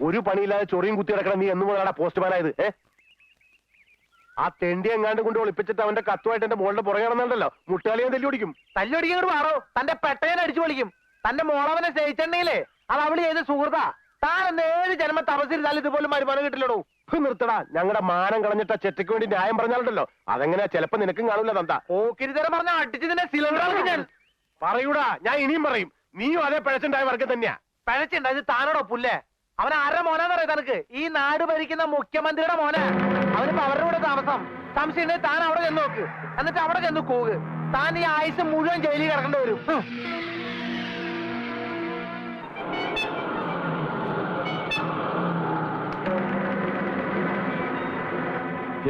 ഒരു പണിയില്ലാതെ ചൊറിയും കുത്തി കിടക്കണം നീ എന്ന് പോസ്റ്റ്മാൻ ആയത് ഏ? ആ തെണ്ടി എങ്ങാണ്ട് കൊണ്ട് ഒളിപ്പിച്ചിട്ട് അവന്റെ കത്തുമായിട്ട് എന്റെ മോളുടെ പുറകെ നടന്നുണ്ടല്ലോ. മുട്ടാളിയെ തല്ലി തല്ലൊടിക്കോട് മാറോ. തന്റെ പെട്ടയനെ അടിച്ചു വിളിക്കും തന്റെ മോളവനെ സ്നേഹിച്ചിട്ടുണ്ടെങ്കിലേ അത് അവൾ ചെയ്ത് സുഹൃത്താ. താൻ എന്നെ ഏഴ് ജന്മ തപസിരുന്നാലും ഇതുപോലെ മരുമാനം കിട്ടില്ലടോ. നിർത്തടാ. ഞങ്ങളുടെ മാനം കളഞ്ഞിട്ട ചെറ്റയ്ക്ക് വേണ്ടി ന്യായം പറഞ്ഞാലുണ്ടല്ലോ. അതെങ്ങനെ ചിലപ്പോ നിനക്കും കാണൂല തന്ത. ഓക്കിരിത്തരം പറഞ്ഞ അടിച്ചതിന്റെ സിലിണ്ടർ ഞാൻ പറയൂടാ. ഞാൻ ഇനിയും പറയും. നീയും അതേ പിഴച്ചുണ്ടായ വർഗം തന്നെയാ. പിഴച്ചുണ്ടായത് താനോടോ പുല്ലേ അവൻ ആരുടെ മോനാന്ന് പറയാ തനക്ക്. ഈ നാട് ഭരിക്കുന്ന മുഖ്യമന്ത്രിയുടെ മോനെ. അവനിപ്പോ അവരുടെ കൂടെ താമസം. സംശയം താൻ അവിടെ ചെന്ന് നോക്ക്. എന്നിട്ട് അവിടെ ചെന്ന് കൂക് താൻ ഈ ആയുസ് മുഴുവൻ ജയിലിൽ കിടക്കേണ്ടി വരും.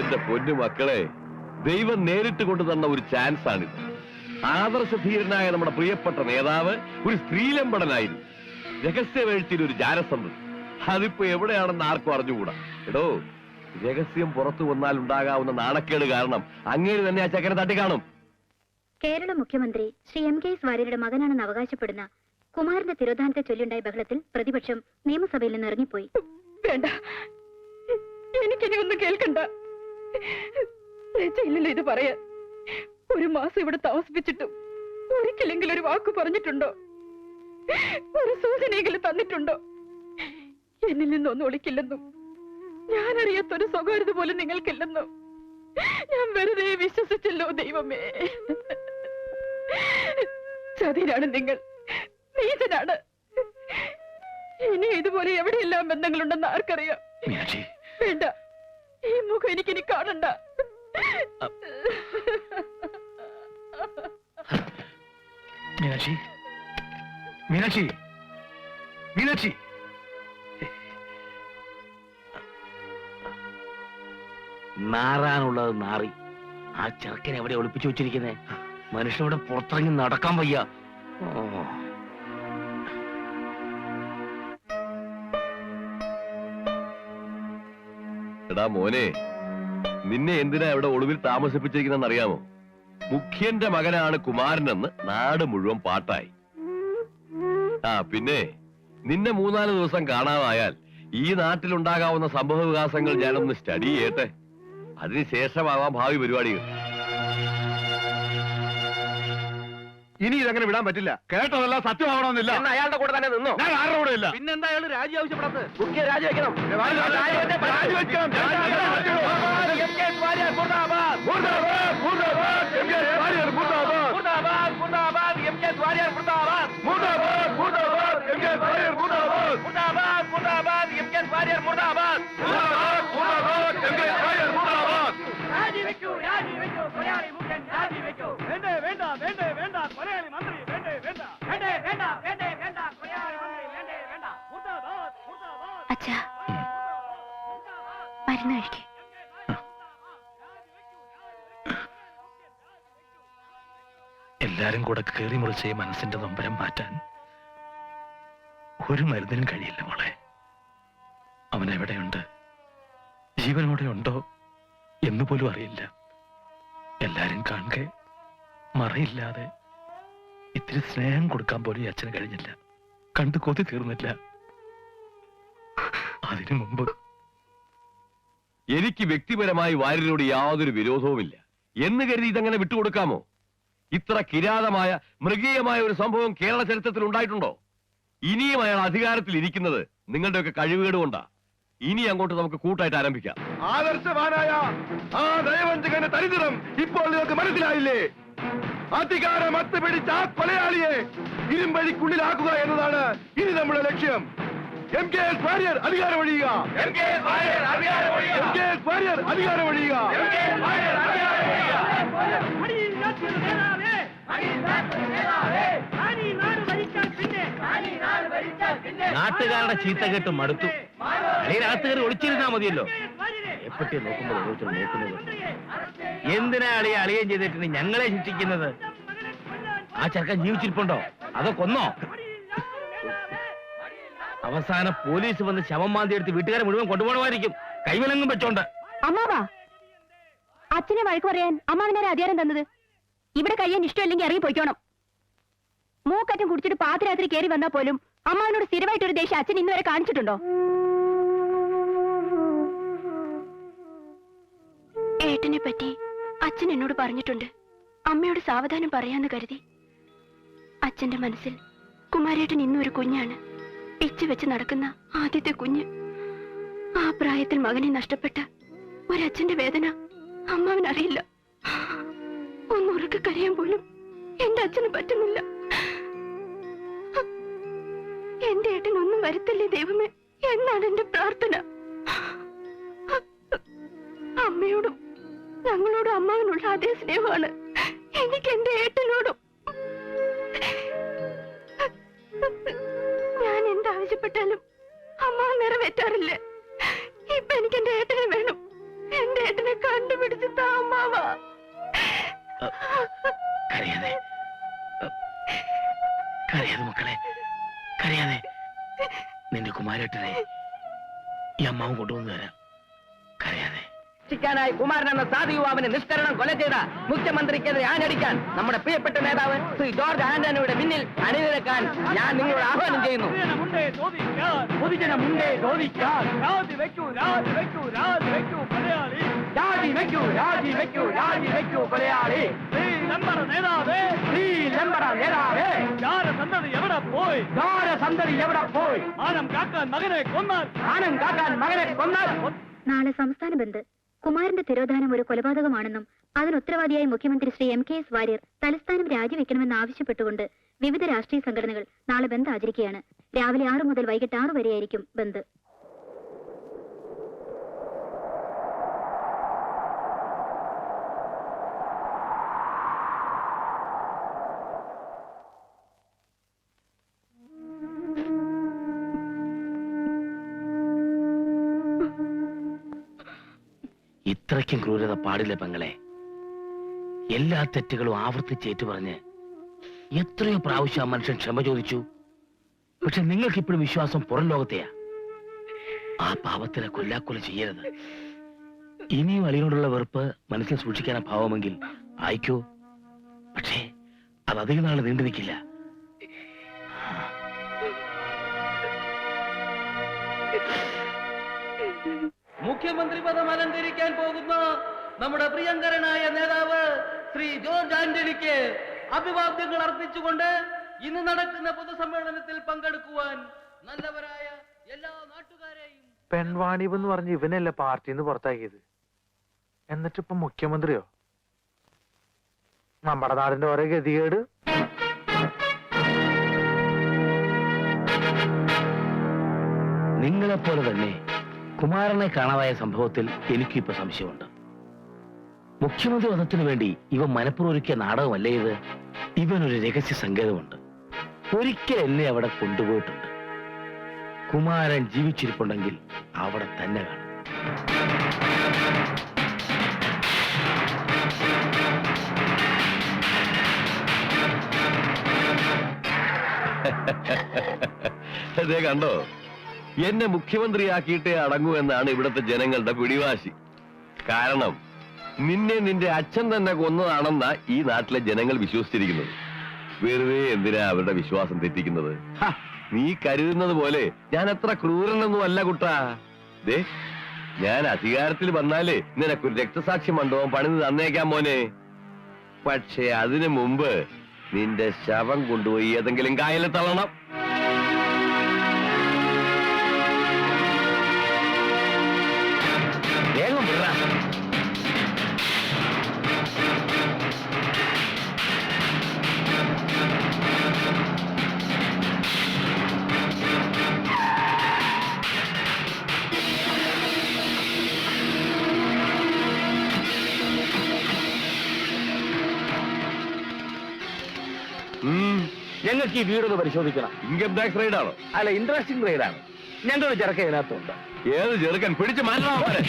എന്റെ പൊന്നു മക്കളെ ദൈവം നേരിട്ട് കൊണ്ടു തന്ന ഒരു ചാൻസ് ആണിത് ആദർശധീരനായ നമ്മുടെ പ്രിയപ്പെട്ട നേതാവ് ഒരു സ്ത്രീലമ്പടനായിരുന്നു. രഹസ്യവേഴ്ചയിൽ ഒരു ജാരസന്ധം അതിപ്പോ എവിടെയാണെന്ന് ആർക്കും അറിഞ്ഞുകൂടാ. എടോ രഹസ്യം പുറത്തു വന്നാൽ ഉണ്ടാകാവുന്ന നാണക്കേട് കാരണം അങ്ങേര് തന്നെ ആ തട്ടി തട്ടിക്കാണും. കേരള മുഖ്യമന്ത്രി ശ്രീ എം കെ എസ് വാര്യരുടെ മകനാണെന്ന് അവകാശപ്പെടുന്ന കുമാരന്റെ തിരോധാനത്തെ ചൊല്ലിയുണ്ടായ ബഹളത്തിൽ പ്രതിപക്ഷം നിയമസഭയിൽ നിന്ന് ഇറങ്ങിപ്പോയി. വേണ്ട. എനിക്കിനി ഒന്നും കേൾക്കണ്ട. ഇത് പറയാൻ ഒരു മാസം ഇവിടെ താമസിപ്പിച്ചിട്ടും ഒരിക്കലെങ്കിലും ഒരു വാക്ക് പറഞ്ഞിട്ടുണ്ടോ? ഒരു സൂചനയെങ്കിലും തന്നിട്ടുണ്ടോ? എന്നിൽ നിന്നൊന്നും ഒളിക്കില്ലെന്നും. ഞാൻ അറിയാത്തൊരു സ്വകാര്യത പോലും നിങ്ങൾക്കില്ലെന്നും. ഞാൻ വെറുതെ വിശ്വസിച്ചല്ലോ ദൈവമേ. ചതിനാണ് നിങ്ങൾ. നീചനാണ്. ഇനി ഇതുപോലെ എവിടെയെല്ലാം ബന്ധങ്ങളുണ്ടെന്ന് ആർക്കറിയാം? മീനാക്ഷി. വേണ്ട. ഈ മുഖം എനിക്കിനി കാണണ്ട. മീനാക്ഷി. മീനാക്ഷി. മീനാക്ഷി. നാറാനുള്ളത് നാറി. ആ ചെറുക്കൻ എവിടെ ഒളിപ്പിച്ചു വെച്ചിരിക്കുന്നേ? മനുഷ്യനോട് പുറത്തിറങ്ങി നടക്കാൻ വയ്യ. എടാ മോനെ നിന്നെ എന്തിനാ ഇവിടെ ഒളിവിൽ താമസിപ്പിച്ചിരിക്കുന്നെന്ന് അറിയാമോ മുഖ്യന്റെ മകനാണ് കുമാരനെന്ന് നാട് മുഴുവൻ പാട്ടായി. ആ പിന്നെ നിന്നെ മൂന്നാൽ ദിവസം കാണാതായാൽ ഈ നാട്ടിലുണ്ടാകാവുന്ന സംഭവ വികാസങ്ങൾ ഞാനൊന്ന് സ്റ്റഡി ചെയ്യട്ടെ. അതിനുശേഷമാവാം ഭാവി പരിപാടികൾ. ഇനി ഇതങ്ങനെ വിടാൻ പറ്റില്ല. കേട്ടതല്ല സത്യമാവണമെന്നില്ല. എന്നാ അയാളുടെ കൂടെ തന്നെ നിന്നോ. ഞാൻ ആരുടെ കൂടെ ഇല്ല. പിന്നെന്താ അയാൾ രാജി ആവശ്യപ്പെടാത്തത്? മുഖ്യ മുർദാബാദ് മുർദാബാദ്, മുർദാബാദ്, മുർദാബാദ്. മുർദാബാദ് മുർദാബാദ് മരുന്ന് എല്ലാരും കൂടെ കയറി മുറിച്ച് മനസ്സിന്റെ നൊമ്പരം മാറ്റാൻ ഒരു മരുന്നിനും കഴിയില്ല മോളെ. അവൻ എവിടെയുണ്ട്? ജീവനോടെ ഉണ്ടോ എന്ന് പോലും അറിയില്ല. എല്ലാരും കാണുക മറയില്ലാതെ ഇത്തിരി സ്നേഹം കൊടുക്കാൻ പോലും അച്ഛന് കഴിഞ്ഞില്ല. കണ്ടു കൊതി തീർന്നില്ല. അതിനു മുമ്പ് എനിക്ക് വ്യക്തിപരമായി വാര്യരോട് യാതൊരു വിരോധവുമില്ല. എന്ന് കരുതി ഇതങ്ങനെ വിട്ടുകൊടുക്കാമോ? ഇത്ര കിരാതമായ മൃഗീയമായ ഒരു സംഭവം കേരള ചരിത്രത്തിൽ ഉണ്ടായിട്ടുണ്ടോ? ഇനിയും അയാൾ അധികാരത്തിൽ ഇരിക്കുന്നത് നിങ്ങളുടെയൊക്കെ കഴിവുകേട് കൊണ്ടാ ഇനി അങ്ങോട്ട് നമുക്ക് കൂട്ടായിട്ട് ആരംഭിക്കാം. ആദർശവാനായ ആ ദയവഞ്ചകന്റെ തരിതരം ഇപ്പോൾ നിങ്ങൾക്ക് മനസ്സിലായില്ലേ? അധികാരം അത്തുപിടിച്ച ആ കൊലയാളിയെ ഇരുമ്പഴിക്കുള്ളിലാക്കുക എന്നതാണ് ഇനി നമ്മുടെ ലക്ഷ്യം. എം കെ എസ് വാര്യർ അധികാരം ഒഴിയുക. എം കെ എസ് വാര്യർ അധികാരം ഒഴിയുക. എം കെ എസ് വാര്യർ അധികാരം ഒഴിയുക. എം കെ എസ് വാര്യർ അധികാരം ഒഴിയുക. നാട്ടുകാരുടെ ചീത്ത കേട്ട് മടുത്തു. അളിയനകത്ത് കയറി ഒളിച്ചിരുന്നാ മതിയല്ലോ. എപ്പറ്റി നോക്കുമ്പോൾ ഓരോരുത്തർ നോക്കുന്നത്? എന്തിനാ അളിയ അളിയം ചെയ്തിട്ടുണ്ട് ഞങ്ങളെ ശിക്ഷിക്കുന്നത്? ആ ചെറുക്കൻ ജീവിച്ചിരിപ്പുണ്ടോ? അതോ കൊന്നോ? അവസാനം പോലീസ് വന്ന് ശവം മാന്തി എടുത്ത് വീട്ടുകാരെ മുഴുവൻ കൊണ്ടുപോകണമായിരിക്കും. കൈവിലെങ്ങും വെച്ചോണ്ട്. അമ്മാവാ അച്ഛനെ വഴക്ക് പറയാൻ അമ്മാവിനാരെ അധികാരം തന്നത്. ഇവിടെ കഴിയാൻ ഇഷ്ടമില്ലെങ്കിൽ ഇറങ്ങി പോയിക്കോണം. മൂക്കറ്റം കുടിച്ചിട്ട് പാതിരാത്രി കയറി വന്നാൽ പോലും അമ്മാവിനോട് സ്ഥിരമായിട്ടൊരു ദേഷ്യം അച്ഛൻ ഇന്നുവരെ കാണിച്ചിട്ടുണ്ടോ? ഏട്ടനെ പറ്റി അച്ഛൻ എന്നോട് പറഞ്ഞിട്ടുണ്ട്. അമ്മയോട് സാവധാനം പറയാന്ന് കരുതി. അച്ഛന്റെ മനസ്സിൽ കുമാരേട്ടൻ ഇന്നും ഒരു കുഞ്ഞാണ്. പിച്ചു വെച്ച് നടക്കുന്ന ആദ്യത്തെ കുഞ്ഞ്. ആ പ്രായത്തിൽ മകനെ നഷ്ടപ്പെട്ട ഒരച്ഛന്റെ വേദന അമ്മാവനറിയില്ല. ഒന്നുറക്കെ കരയാൻ പോലും എന്റെ അച്ഛന് പറ്റുന്നില്ല. എന്റെ ഏട്ടനൊന്നും വരുത്തില്ലേ ദൈവമേ? എന്നാണ് എന്റെ പ്രാർത്ഥന. അമ്മയോടും ഞങ്ങളോടും അമ്മാവനുള്ള അതേ സ്നേഹമാണ്. എനിക്ക് എന്റെ ഏട്ടനോടും. എന്താവശ്യപ്പെട്ടാലും അമ്മ നിറവേറ്റാറില്ല. ഇപ്പൊ എനിക്ക് എന്റെ ഏട്ടനെ വേണം. എന്റെ ഏട്ടനെ കണ്ടുപിടിച്ച് താ അമ്മാവാ. കരയാതെ. കരയാതെ മക്കളെ. കരയാതെ. നിന്റെ കുമാരേട്ടനെ ഈ അമ്മാവും കൊണ്ടുവന്നു തരാം. രക്ഷിക്കാനായി കുമാരൻ എന്ന സാധു യുവാവിനെ നിഷ്കരണം കൊല ചെയ്ത മുഖ്യമന്ത്രിക്കെതിരെ ആഞ്ഞടിക്കാൻ നമ്മുടെ പ്രിയപ്പെട്ട നേതാവ് ശ്രീ ജോർജ് ആന്റണിയുടെ പിന്നിൽ അണിനിരക്കാൻ ഞാൻ നിങ്ങളോട് ആഹ്വാനം ചെയ്യുന്നു. രാജി വെക്കൂ രാജി വെക്കൂ രാജി വെക്കൂ കൊലയാളി നേതാവേ. ധാര സന്തതി എവിടെ പോയി? ആനം കാക്കാൻ മകനെ കൊന്നാൽ. ആനം കാക്കാൻ മകനെ കൊന്നാൽ. നാളെ സംസ്ഥാന ബന്ദ്. കുമാരന്റെ തിരോധാനം ഒരു കൊലപാതകമാണെന്നും അതിന് ഉത്തരവാദിയായി മുഖ്യമന്ത്രി Shri M K S Warrier തലസ്ഥാനം രാജിവെക്കണമെന്ന് ആവശ്യപ്പെട്ടുകൊണ്ട് വിവിധ രാഷ്ട്രീയ സംഘടനകൾ നാളെ ബന്ദ് ആചരിക്കുകയാണ്. രാവിലെ ആറു മുതൽ വൈകിട്ട് ആറു വരെയായിരിക്കും ബന്ദ്. ഇത്രയ്ക്കും ക്രൂരത പാടില്ല പെങ്ങളെ? എല്ലാ തെറ്റുകളും ആവർത്തിച്ചേറ്റു പറഞ്ഞ് എത്രയോ പ്രാവശ്യം ആ മനുഷ്യൻ ക്ഷമ ചോദിച്ചു. പക്ഷെ നിങ്ങൾക്ക് ഇപ്പോഴും വിശ്വാസം പുറം ലോകത്തെയാ. ആ പാപത്തിനെ കൊല്ലാക്കൊല ചെയ്യരുത്. ഇനിയും അളിയോടുള്ള വെറുപ്പ് മനസ്സിൽ സൂക്ഷിക്കാനാ ഭാവമെങ്കിൽ ആയിക്കോ. പക്ഷേ അത് അധികം നാൾ നീണ്ടു നിൽക്കില്ല. മുഖ്യമന്ത്രി പദം അലങ്കരിക്കാൻ പോകുന്ന നമ്മുടെ പ്രിയങ്കരനായ നേതാവ് ശ്രീ ജോർജ് ആന്റണിക്ക് അഭിവാദ്യങ്ങൾ അർപ്പിച്ചുകൊണ്ട് ഇന്ന് നടക്കുന്ന പൊതുസമ്മേളനത്തിൽ പങ്കെടുക്കുവാൻ നല്ലവരായ എല്ലാ നാട്ടുകാരെയും പെൺവാണിബ് എന്ന് പറഞ്ഞ് ഇവനല്ലേ പാർട്ടിന്ന് പുറത്താക്കിയത്? എന്നിട്ടിപ്പൊ മുഖ്യമന്ത്രിയോ? നമ്മുടെ നാടിന്റെ ഓരോ ഗതികേട്. നിങ്ങളെപ്പോലെ തന്നെ കുമാരനെ കാണാതായ സംഭവത്തിൽ എനിക്കും ഇപ്പൊ സംശയമുണ്ട്. മുഖ്യമന്ത്രി വധത്തിനു വേണ്ടി ഇവ മനപ്പുറം ഒരുക്കിയ നാടകമല്ലേ ഇത്? ഇവനൊരു രഹസ്യ സങ്കേതമുണ്ട്. ഒരിക്കൽ എന്നെ അവിടെ കൊണ്ടുപോയിട്ടുണ്ട്. കുമാരൻ ജീവിച്ചിരിപ്പുണ്ടെങ്കിൽ അവിടെ തന്നെ കാണും. കണ്ടോ? എന്നെ മുഖ്യമന്ത്രിയാക്കിയിട്ടേ അടങ്ങൂ എന്നാണ് ഇവിടുത്തെ ജനങ്ങളുടെ പിടിവാശി. കാരണം നിന്നെ നിന്റെ അച്ഛൻ തന്നെ കൊന്നതാണെന്ന ഈ നാട്ടിലെ ജനങ്ങൾ വിശ്വസിച്ചിരിക്കുന്നത്. വെറുതെ എന്തിനാ അവരുടെ വിശ്വാസം തെറ്റിക്കുന്നത്? നീ കരുതുന്നത് പോലെ ഞാൻ അത്ര ക്രൂരനൊന്നും അല്ല കുട്ടാ. ദേ ഞാൻ അധികാരത്തിൽ വന്നാലേ നിനക്കൊരു രക്തസാക്ഷി മണ്ഡപം പണിത് തന്നേക്കാൻ മോനെ. പക്ഷേ അതിനു മുമ്പ് നിന്റെ ശവം കൊണ്ടുപോയി ഏതെങ്കിലും കായലിൽ തള്ളണം. ഇടയ്ക്ക് വീടൊന്ന് പരിശോധിക്കണം. ഇൻകം ടാക്സ് റൈഡ് ആണോ? അല്ല ഇൻട്രസ്റ്റിംഗ് റൈഡാണ് ഞങ്ങൾ ചെറുക്കൻ ഇതിനകത്തുണ്ട് ഏത് ചെറുക്കൻ പിടിച്ചു മാറ്റണം അവരെ.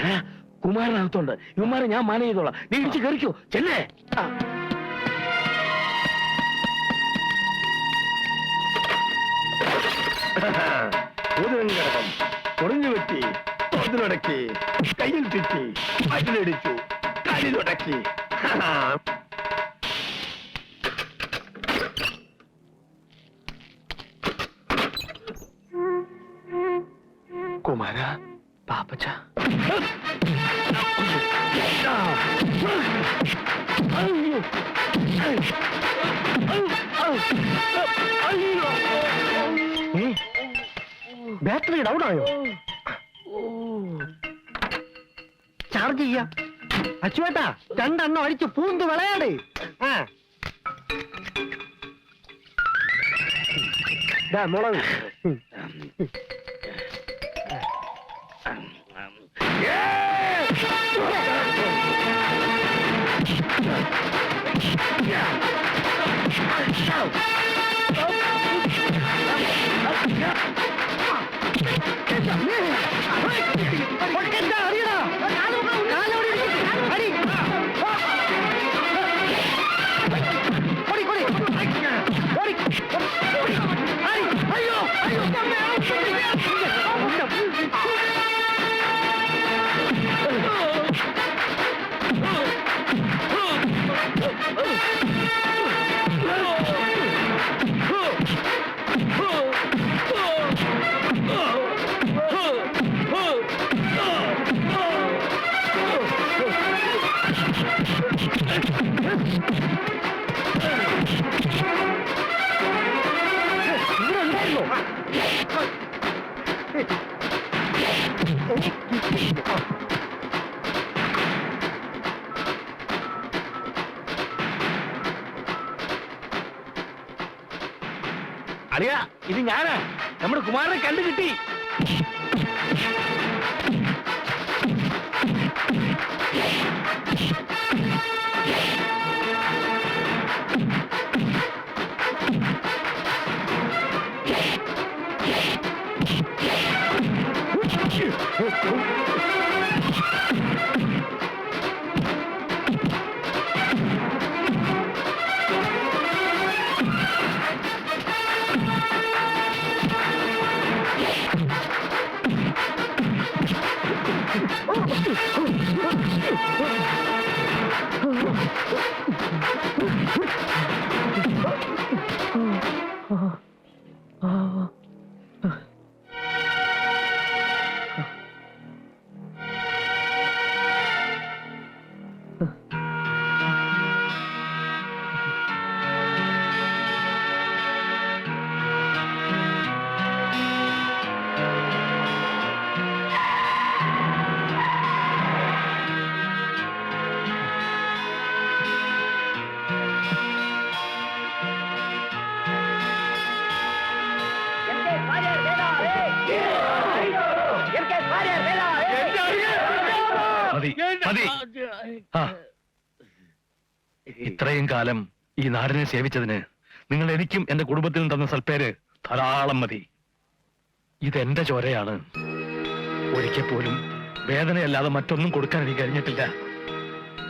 എടാ കുമാരനകത്തുണ്ട്. ഇവന്മാരെ ഞാൻ മാനേജ് ചെയ്തോളാം. നീ ഇടിച്ച് കയറിക്കോ. ചെല്ലേ? ഉദരങ്കടകം കുറഞ്ഞു വെട്ടി അതിലടക്കി കയ്യിൽ തെറ്റി അതിലടിച്ചു കാലിലടക്കി കുമാര പാപ്പച്ച. ബാറ്ററി ഡൗൺ ആയോ ചാർജ് ചെയ്യാം. അച്ചുവേട്ടാ രണ്ടെണ്ണം അടിച്ച് പൂന്ത് വിളയാട്. ആ. മുളക് അറിയാ ഇത് ഞാനാ നമ്മുടെ കുമാരനെ കണ്ടു കിട്ടി മതി മതി. ആ. ഇത്രയും കാലം ഈ നാടിനെ സേവിച്ചതിന് നിങ്ങൾ എനിക്കും എന്റെ കുടുംബത്തിനും തന്ന സൽപ്പേര് ധാരാളം മതി. ഇതെന്റെ ചോരയാണ്. ഒരിക്കൽ പോലും വേദനയല്ലാതെ മറ്റൊന്നും കൊടുക്കാൻ എനിക്ക് കഴിഞ്ഞിട്ടില്ല.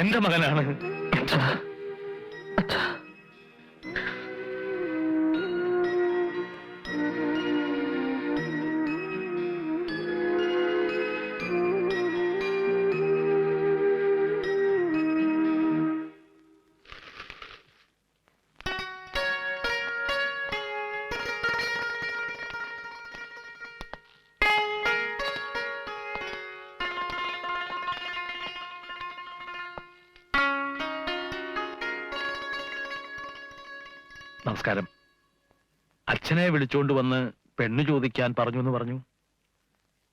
എന്റെ മകനാണ്. നമസ്കാരം. അച്ഛനെ വിളിച്ചുകൊണ്ട് വന്ന് പെണ്ണ് ചോദിക്കാൻ പറഞ്ഞു എന്ന് പറഞ്ഞു.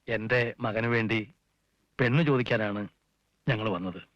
എന്റെ മകന് വേണ്ടി പെണ്ണ് ചോദിക്കാനാണ് ഞങ്ങൾ വന്നത്.